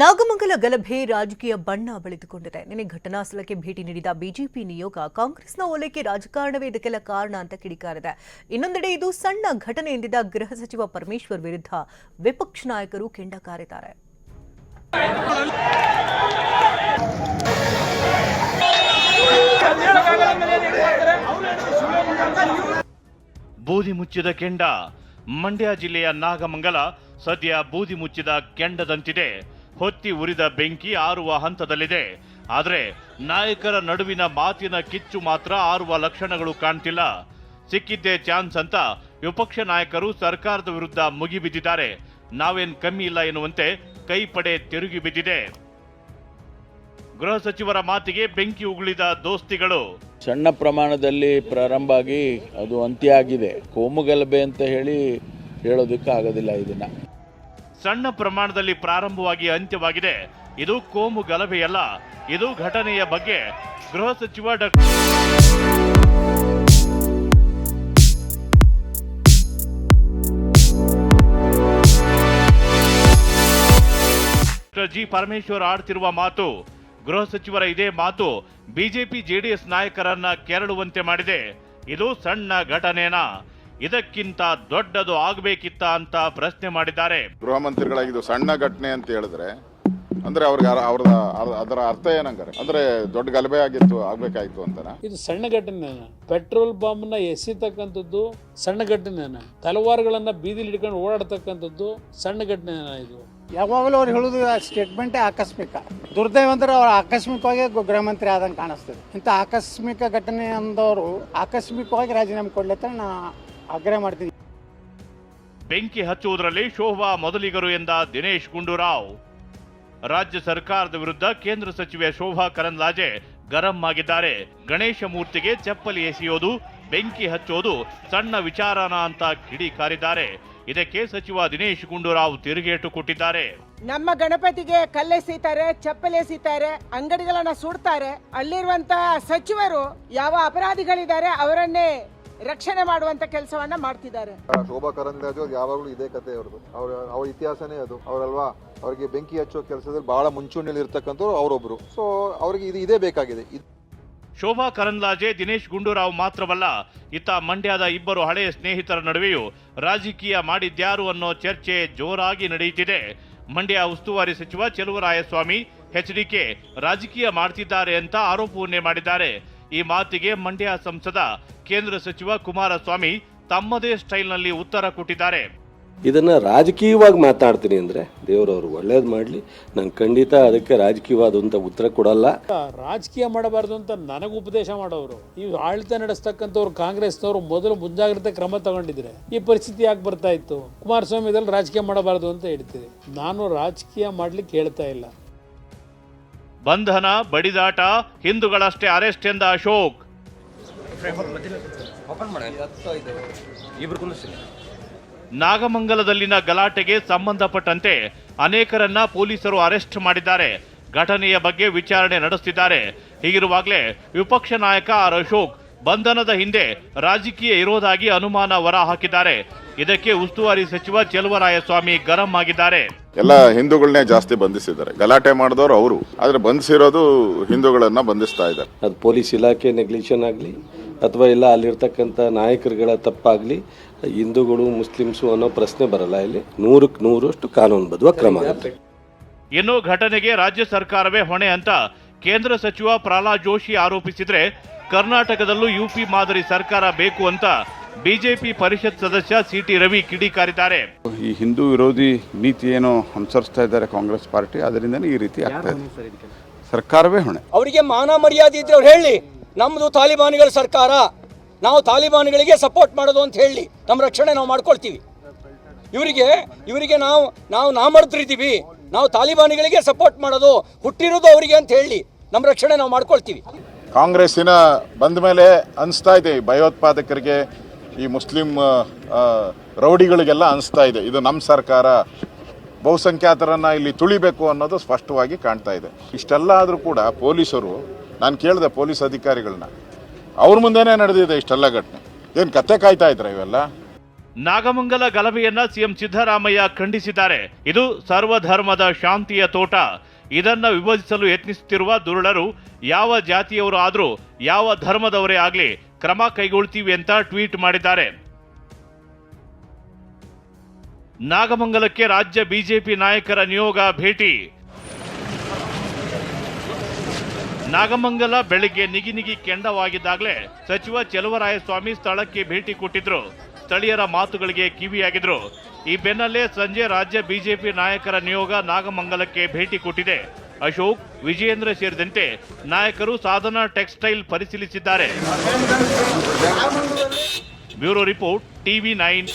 ನಾಗಮಂಗಲ ಗಲಭೆ ರಾಜಕೀಯ ಬಣ್ಣ ಬಳಿದುಕೊಂಡಿದೆ. ನಿನ್ನೆ ಘಟನಾ ಸ್ಥಳಕ್ಕೆ ಭೇಟಿ ನೀಡಿದ ಬಿಜೆಪಿ ನಿಯೋಗ ಕಾಂಗ್ರೆಸ್ನ ಓಲೈಕೆ ರಾಜಕಾರಣವೇ ಇದಕ್ಕೆಲ್ಲ ಕಾರಣ ಅಂತ ಕಿಡಿಕಾರಿದೆ. ಇನ್ನೊಂದೆಡೆ ಇದು ಸಣ್ಣ ಘಟನೆ ಎಂದಿದ್ದ ಗೃಹ ಸಚಿವ ಪರಮೇಶ್ವರ್ ವಿರುದ್ಧ ವಿಪಕ್ಷ ನಾಯಕರು ಕೆಂಡ ಕಾರಿದ್ದಾರೆ ಬೂದಿ ಮುಚ್ಚಿದ ಕೆಂಡ. ಮಂಡ್ಯ ಜಿಲ್ಲೆಯ ನಾಗಮಂಗಲ ಸದ್ಯ ಬೂದಿ ಮುಚ್ಚಿದ ಕೆಂಡದಂತಿದೆ. ಹೊತ್ತಿ ಉರಿದ ಬೆಂಕಿ ಆರುವ ಹಂತದಲ್ಲಿದೆ. ಆದರೆ ನಾಯಕರ ನಡುವಿನ ಮಾತಿನ ಕಿಚ್ಚು ಮಾತ್ರ ಆರುವ ಲಕ್ಷಣಗಳು ಕಾಣ್ತಿಲ್ಲ. ಸಿಕ್ಕಿದ್ದೇ ಚಾನ್ಸ್ ಅಂತ ವಿಪಕ್ಷ ನಾಯಕರು ಸರ್ಕಾರದ ವಿರುದ್ಧ ಮುಗಿಬಿದ್ದಿದ್ದಾರೆ. ನಾವೇನ್ ಕಮ್ಮಿ ಇಲ್ಲ ಎನ್ನುವಂತೆ ಕೈ ಪಡೆ ತಿರುಗಿ ಬಿದ್ದಿದೆ. ಗೃಹ ಸಚಿವರ ಮಾತಿಗೆ ಬೆಂಕಿ ಉಗುಳಿದ ದೋಸ್ತಿಗಳು. ಸಣ್ಣ ಪ್ರಮಾಣದಲ್ಲಿ ಪ್ರಾರಂಭ ಅದು ಅಂತ್ಯ ಆಗಿದೆ. ಕೋಮುಗಲಭೆ ಅಂತ ಹೇಳಿ ಹೇಳೋದಕ್ಕೆ ಆಗೋದಿಲ್ಲ ಇದನ್ನ ಸಣ್ಣ ಪ್ರಮಾಣದಲ್ಲಿ ಪ್ರಾರಂಭವಾಗಿ ಅಂತ್ಯವಾಗಿದೆ. ಇದು ಕೋಮು ಗಲಭೆಯಲ್ಲ, ಇದು ಘಟನೆಯ ಬಗ್ಗೆ ಗೃಹ ಸಚಿವ ಡಾಕ್ಟರ್ ಜಿ. ಪರಮೇಶ್ವರ್ ಆಡ್ತಿರುವ ಮಾತು, ಗೃಹ ಸಚಿವರ ಇದೇ ಮಾತು ಬಿಜೆಪಿ ಜೆಡಿಎಸ್ ನಾಯಕರನ್ನ ಕೆರಳುವಂತೆ ಮಾಡಿದೆ. ಇದು ಸಣ್ಣ ಘಟನೆನಾ? ಇದಕ್ಕಿಂತ ದೊಡ್ಡದು ಆಗಬೇಕಿತ್ತ ಅಂತ ಪ್ರಶ್ನೆ ಮಾಡಿದ್ದಾರೆ. ಗೃಹ ಮಂತ್ರಿಗಳಾಗಿದ್ದು ಸಣ್ಣ ಘಟನೆ ಅಂತ ಹೇಳಿದ್ರೆ ಅಂದ್ರೆ ಅವ್ರಿಗೆ ಅವ್ರದ ಅದರ ಅರ್ಥ ಏನಂಗಾರೆ? ಅಂದ್ರೆ ದೊಡ್ಡ ಗಲಭೆ ಆಗಿತ್ತು ಆಗ್ಬೇಕಾಯ್ತು ಅಂತ ಇದು ಸಣ್ಣ ಘಟನೆ. ಪೆಟ್ರೋಲ್ ಬಾಂಬ್ನ ಎಸಿತಕ್ಕಂಥದ್ದು ಸಣ್ಣ ಘಟನೆನ ತಲವಾರುಗಳನ್ನ ಬೀದಿಲಿ ಹಿಡ್ಕೊಂಡು ಓಡಾಡ್ತಕ್ಕಂಥದ್ದು ಸಣ್ಣ ಘಟನೆ ಇದು. ಯಾವಾಗಲೂ ಅವ್ರು ಹೇಳುದು ಸ್ಟೇಟ್ಮೆಂಟೇ ಆಕಸ್ಮಿಕ. ದುರ್ದೈವ ಅಂದ್ರೆ ಅವ್ರು ಆಕಸ್ಮಿಕವಾಗಿ ಗೃಹ ಮಂತ್ರಿ ಆದಂಗೆ ಕಾಣಿಸ್ತದೆ. ಇಂಥ ಆಕಸ್ಮಿಕ ಘಟನೆ ಅಂದವರು ಆಕಸ್ಮಿಕವಾಗಿ ರಾಜೀನಾಮೆ ಕೊಡ್ಲತ್ತ ನಾ ಆಗ್ರಹ ಮಾಡ್ತೀನಿ. ಬೆಂಕಿ ಹಚ್ಚುವುದರಲ್ಲಿ ಶೋಭಾ ಮೊದಲಿಗರು ಎಂದ ದಿನೇಶ್ ಗುಂಡೂರಾವ್. ರಾಜ್ಯ ಸರ್ಕಾರದ ವಿರುದ್ಧ ಕೇಂದ್ರ ಸಚಿವೆ ಶೋಭಾ ಕರಂದ್ಲಾಜೆ ಗರಂ ಆಗಿದ್ದಾರೆ. ಗಣೇಶ ಮೂರ್ತಿಗೆ ಚಪ್ಪಲಿ ಎಸೆಯೋದು ಬೆಂಕಿ ಹಚ್ಚೋದು ಸಣ್ಣ ವಿಚಾರನ ಅಂತ ಕಿಡಿಕಾರಿದ್ದಾರೆ ಇದಕ್ಕೆ ಸಚಿವ ದಿನೇಶ್ ಗುಂಡೂರಾವ್ ತಿರುಗೇಟು ಕೊಟ್ಟಿದ್ದಾರೆ. ನಮ್ಮ ಗಣಪತಿಗೆ ಕಲ್ಲೆಸೀತಾರೆ ಚಪ್ಪಲಿ ಎಸೀತಾರೆ ಅಂಗಡಿಗಳನ್ನ ಸುಡ್ತಾರೆ. ಅಲ್ಲಿರುವಂತಹ ಸಚಿವರು ಯಾವ ಅಪರಾಧಿಗಳಿದ್ದಾರೆ ಅವರನ್ನೇ ರಕ್ಷಣೆ ಮಾಡುವಂತ ಕೆಲಸವನ್ನ ಮಾಡ್ತಿದ್ದಾರೆ. ಶೋಭಾ ಕರಂದ್ಲಾಜ್ ಯಾವಾಗಲೂ ಇದೇ ಕತೆ ಅವ್ರದ್ದು. ಅವ್ರ ಅವ್ರ ಇತಿಹಾಸನೇ ಅದು. ಅವರಲ್ವಾ? ಅವರಿಗೆ ಬೆಂಕಿ ಹಚ್ಚೋ ಕೆಲಸದಲ್ಲಿ ಬಹಳ ಮುಂಚೂಣಿಯಲ್ಲಿ ಇರ್ತಕ್ಕಂಥವ್ರು ಅವರೊಬ್ರು. ಸೊ ಅವ್ರಿಗೆ ಇದು ಇದೇ ಬೇಕಾಗಿದೆ. ಶೋಭಾ ಕರಂದ್ಲಾಜೆ ದಿನೇಶ್ ಗುಂಡೂರಾವ್ ಮಾತ್ರವಲ್ಲ ಇತ್ತ ಮಂಡ್ಯದ ಇಬ್ಬರು ಹಳೆಯ ಸ್ನೇಹಿತರ ನಡುವೆಯೂ ರಾಜಕೀಯ ಮಾಡಿದ್ಯಾರು ಅನ್ನೋ ಚರ್ಚೆ ಜೋರಾಗಿ ನಡೆಯುತ್ತಿದೆ. ಮಂಡ್ಯ ಉಸ್ತುವಾರಿ ಸಚಿವ ಚೆಲುವರಾಯಸ್ವಾಮಿ ಎಚ್ಡಿಕೆ ರಾಜಕೀಯ ಮಾಡ್ತಿದ್ದಾರೆ ಅಂತ ಆರೋಪವನ್ನೇ ಮಾಡಿದ್ದಾರೆ. ಈ ಮಾತಿಗೆ ಮಂಡ್ಯ ಸಂಸದ ಕೇಂದ್ರ ಸಚಿವ ಕುಮಾರಸ್ವಾಮಿ ತಮ್ಮದೇ ಸ್ಟೈಲ್ನಲ್ಲಿ ಉತ್ತರ ಕೊಟ್ಟಿದ್ದಾರೆ. ಇದನ್ನ ರಾಜಕೀಯವಾಗಿ ಮಾತಾಡ್ತೀನಿ ಅಂದ್ರೆ ದೇವರವರು ಒಳ್ಳೇದು ಮಾಡಲಿ. ನಾನು ಖಂಡಿತ ಅದಕ್ಕೆ ರಾಜಕೀಯವಾದಂಥ ಉತ್ತರ ಕೊಡಲ್ಲ. ರಾಜಕೀಯ ಮಾಡಬಾರ್ದು ಅಂತ ನನಗೆ ಉಪದೇಶ ಮಾಡೋರು ಈ ಆಡಳಿತ ನಡೆಸ್ತಕ್ಕಂಥವ್ರು ಕಾಂಗ್ರೆಸ್ನವರು ಮೊದಲು ಮುಂಜಾಗ್ರತೆ ಕ್ರಮ ತಗೊಂಡಿದ್ರೆ ಈ ಪರಿಸ್ಥಿತಿ ಯಾಕೆ ಬರ್ತಾ ಇತ್ತು? ಕುಮಾರಸ್ವಾಮಿ ಇದ್ರಲ್ಲಿ ರಾಜಕೀಯ ಮಾಡಬಾರ್ದು ಅಂತ ಹೇಳ್ತೀನಿ ನಾನು ರಾಜಕೀಯ ಮಾಡ್ಲಿಕ್ಕೆ ಹೇಳ್ತಾ ಇಲ್ಲ. ಬಂಧನ ಬಡಿದಾಟ ಹಿಂದೂಗಳಷ್ಟೇ ಅರೆಸ್ಟ್ ಎಂದ ಅಶೋಕ್. ನಾಗಮಂಗಲದಲ್ಲಿನ ಗಲಾಟೆಗೆ ಸಂಬಂಧಪಟ್ಟಂತೆ ಅನೇಕರನ್ನ ಪೊಲೀಸರು ಅರೆಸ್ಟ್ ಮಾಡಿದ್ದಾರೆ. ಘಟನೆಯ ಬಗ್ಗೆ ವಿಚಾರಣೆ ನಡೆಸುತ್ತಿದ್ದಾರೆ ಹೀಗಿರುವಾಗಲೇ ವಿಪಕ್ಷ ನಾಯಕ ಆರ್ ಅಶೋಕ್ ಬಂಧನದ ಹಿಂದೆ ರಾಜಕೀಯ ಇರೋದಾಗಿ ಅನುಮಾನ ಹೊರ ಹಾಕಿದ್ದಾರೆ. ಇದಕ್ಕೆ ಉಸ್ತುವಾರಿ ಸಚಿವ ಚೆಲುವರಾಯಸ್ವಾಮಿ ಗರಂ ಆಗಿದ್ದಾರೆ. ಎಲ್ಲ ಹಿಂದೂಗಳನ್ನೇ ಜಾಸ್ತಿ ಬಂಧಿಸಿದ್ದಾರೆ. ಗಲಾಟೆ ಮಾಡಿದವರು ಅವರು. ಆದರೆ ಬಂಧಿಸಿರೋದು ಹಿಂದೂಗಳನ್ನ ಬಂಧಿಸ್ತಾ ಇದ್ದಾರೆ. ಅದು ಪೊಲೀಸ್ ಇಲಾಖೆ ನೆಗ್ಲಿಷನ್ ಆಗಲಿ ಅಥವಾ ಇಲ್ಲ ಅಲ್ಲಿರ್ತಕ್ಕಂಥ ನಾಯಕರುಗಳ ತಪ್ಪಾಗಲಿ ಹಿಂದೂಗಳು ಮುಸ್ಲಿಮ್ಸು ಅನ್ನೋ ಪ್ರಶ್ನೆ ಬರಲ್ಲ ಇಲ್ಲಿ. ನೂರಕ್ಕೆ ನೂರಷ್ಟು ಕಾನೂನುಬದ್ಧ ಕ್ರಮ ಆಗುತ್ತೆ. ಇನ್ನು ಘಟನೆಗೆ ರಾಜ್ಯ ಸರ್ಕಾರವೇ ಹೊಣೆ ಅಂತ ಕೇಂದ್ರ ಸಚಿವ ಪ್ರಹ್ಲಾದ್ ಜೋಶಿ ಆರೋಪಿಸಿದ್ರೆ ಕರ್ನಾಟಕದಲ್ಲೂ ಯುಪಿ ಮಾದರಿ ಸರ್ಕಾರ ಬೇಕು ಅಂತ ಬಿಜೆಪಿ ಪರಿಷತ್ ಸದಸ್ಯ ಸಿಟಿ ರವಿ ಕಿಡಿಕಾರಿದ್ದಾರೆ. ಈ ಹಿಂದೂ ವಿರೋಧಿ ನೀತಿ ಏನು ಅನುಸರಿಸ್ತಾ ಇದ್ದಾರೆ ಕಾಂಗ್ರೆಸ್ ಪಾರ್ಟಿ ಅದರಿಂದನೇ ಈ ರೀತಿ ಆಗ್ತಾ ಇದೆ. ಸರ್ಕಾರವೇ ಹೊಣೆ. ಅವರಿಗೆ ಮಾನ ಮರ್ಯಾದೆ ಇದ್ರೆ ಅವ್ರು ಹೇಳಿ ನಮ್ಮದು ತಾಲಿಬಾನಿಗಳ ಸರ್ಕಾರ ನಾವು ತಾಲಿಬಾನಿಗಳಿಗೆ ಸಪೋರ್ಟ್ ಮಾಡೋದು ಅಂತ ಹೇಳಿ ನಮ್ಮ ರಕ್ಷಣೆ ನಾವು ಮಾಡ್ಕೊಳ್ತೀವಿ. ಇವರಿಗೆ ಇವರಿಗೆ ನಾವು ನಾವು ನಾ ನಾಮರ್ದ್ರಿದ್ದೀವಿ ನಾವು ತಾಲಿಬಾನಿಗಳಿಗೆ ಸಪೋರ್ಟ್ ಮಾಡೋದು ಹುಟ್ಟಿರೋದು ಅವರಿಗೆ ಅಂತ ಹೇಳಿ ನಮ್ಮ ರಕ್ಷಣೆ ನಾವು ಮಾಡ್ಕೊಳ್ತೀವಿ. ಕಾಂಗ್ರೆಸ್ಸಿನ ಬಂದ ಮೇಲೆ ಅನಿಸ್ತಾ ಇದೆ ಭಯೋತ್ಪಾದಕರಿಗೆ ಈ ಮುಸ್ಲಿಂ ರೌಡಿಗಳಿಗೆಲ್ಲ ಅನಿಸ್ತಾ ಇದೆ. ಇದು ನಮ್ಮ ಸರ್ಕಾರ ಬಹುಸಂಖ್ಯಾತರನ್ನು ಇಲ್ಲಿ ತುಳಿಬೇಕು ಅನ್ನೋದು ಸ್ಪಷ್ಟವಾಗಿ ಕಾಣ್ತಾ ಇದೆ. ಇಷ್ಟೆಲ್ಲ ಆದರೂ ಕೂಡ ಪೊಲೀಸರು, ನಾನು ಕೇಳಿದೆ ಪೊಲೀಸ್ ಅಧಿಕಾರಿಗಳನ್ನ ಅವ್ರ ಮುಂದೆನೇ ನಡೆದಿದೆ ಇಷ್ಟೆಲ್ಲ ಘಟನೆ. ಏನು ಕತೆ ಕಾಯ್ತಾ ಇದ್ರ ಇವೆಲ್ಲ? ನಾಗಮಂಗಲ ಗಲಭೆಯನ್ನ ಸಿಎಂ ಸಿದ್ದರಾಮಯ್ಯ ಖಂಡಿಸಿದ್ದಾರೆ. ಇದು ಸರ್ವಧರ್ಮದ ಶಾಂತಿಯ ತೋಟ. ಇದನ್ನ ವಿಭಜಿಸಲು ಯತ್ನಿಸುತ್ತಿರುವ ದುರುಳರು ಯಾವ ಜಾತಿಯವರು ಆದರೂ ಯಾವ ಧರ್ಮದವರೇ ಆಗ್ಲಿ ಕ್ರಮ ಕೈಗೊಳ್ತೀವಿ ಅಂತ ಟ್ವೀಟ್ ಮಾಡಿದ್ದಾರೆ. ನಾಗಮಂಗಲಕ್ಕೆ ರಾಜ್ಯ ಬಿಜೆಪಿ ನಾಯಕರ ನಿಯೋಗ ಭೇಟಿ. ನಾಗಮಂಗಲ ಬೆಳಗ್ಗೆ ನಿಗಿ ನಿಗಿ ಕೆಂಡವಾಗಿದ್ದಾಗಲೇ ಸಚಿವ ಚೆಲುವರಾಯಸ್ವಾಮಿ ಸ್ಥಳಕ್ಕೆ ಭೇಟಿ ಕೊಟ್ಟಿದ್ರು. ಸ್ಥಳೀಯರ ಮಾತುಗಳಿಗೆ ಕಿವಿಯಾಗಿದ್ರು. ಈ ಬೆನ್ನಲ್ಲೇ ಸಂಜೆ ರಾಜ್ಯ ಬಿಜೆಪಿ ನಾಯಕರ ನಿಯೋಗ ನಾಗಮಂಗಲಕ್ಕೆ ಭೇಟಿ ಕೊಟ್ಟಿದೆ. ಅಶೋಕ್ ವಿಜಯೇಂದ್ರ ಸೇರಿದಂತೆ ನಾಯಕರು Sadhana textile ಪರಿಶೀಲಿಸಿದ್ದಾರೆ. Bureau report TV nine.